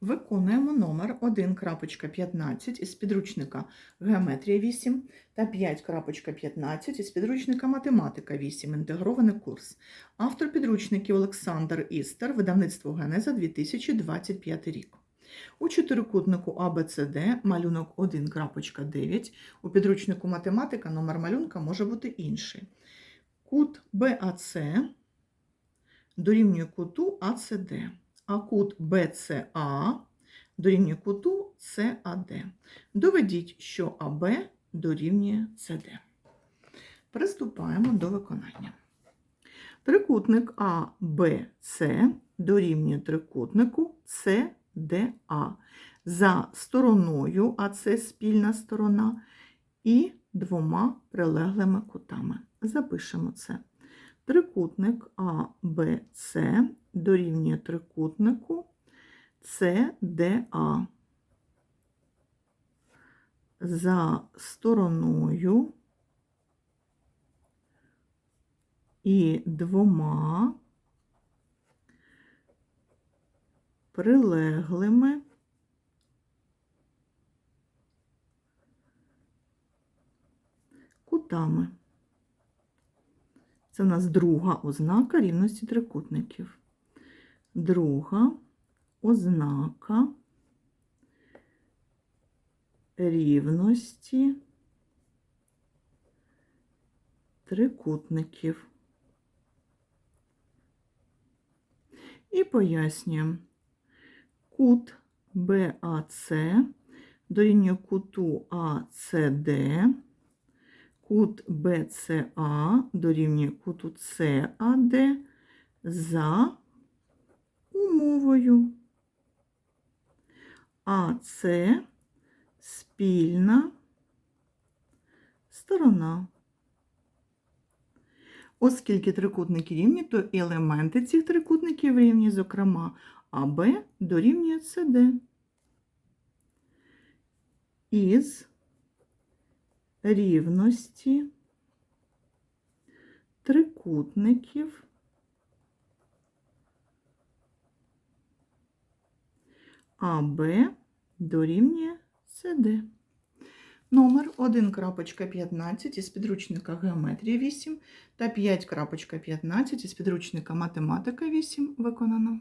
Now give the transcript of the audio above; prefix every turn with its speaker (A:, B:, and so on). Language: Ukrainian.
A: Виконуємо номер 1.15 із підручника Геометрія 8 та 5.15 із підручника Математика 8. Інтегрований курс. Автор підручників Олександр Істер, видавництво Генеза 2025 рік. У чотирикутнику ABCD малюнок 1.9. У підручнику Математика номер малюнка може бути інший. Кут BAC дорівнює куту ACD а кут BCA дорівнює куту CAD. Доведіть, що АБ дорівнює CD. Приступаємо до виконання. Трикутник ABC дорівнює трикутнику CDA за стороною, а спільна сторона, і двома прилеглими кутами. Запишемо це. Трикутник ABC дорівнює CDA. За стороною і двома прилеглими кутами. Це у нас друга ознака рівності трикутників. Друга ознака рівності трикутників. І пояснюємо. Кут BAC дорівнює куту ACD, кут BCA дорівнює куту CAD за умовою. А це спільна сторона. Оскільки трикутники рівні, то елементи цих трикутників рівні, зокрема, АБ дорівнює СД. Із рівності трикутників АБ дорівнює СД. Номер 1.15 із підручника Геометрія 8 та 5.15 із підручника Математика 8 виконано.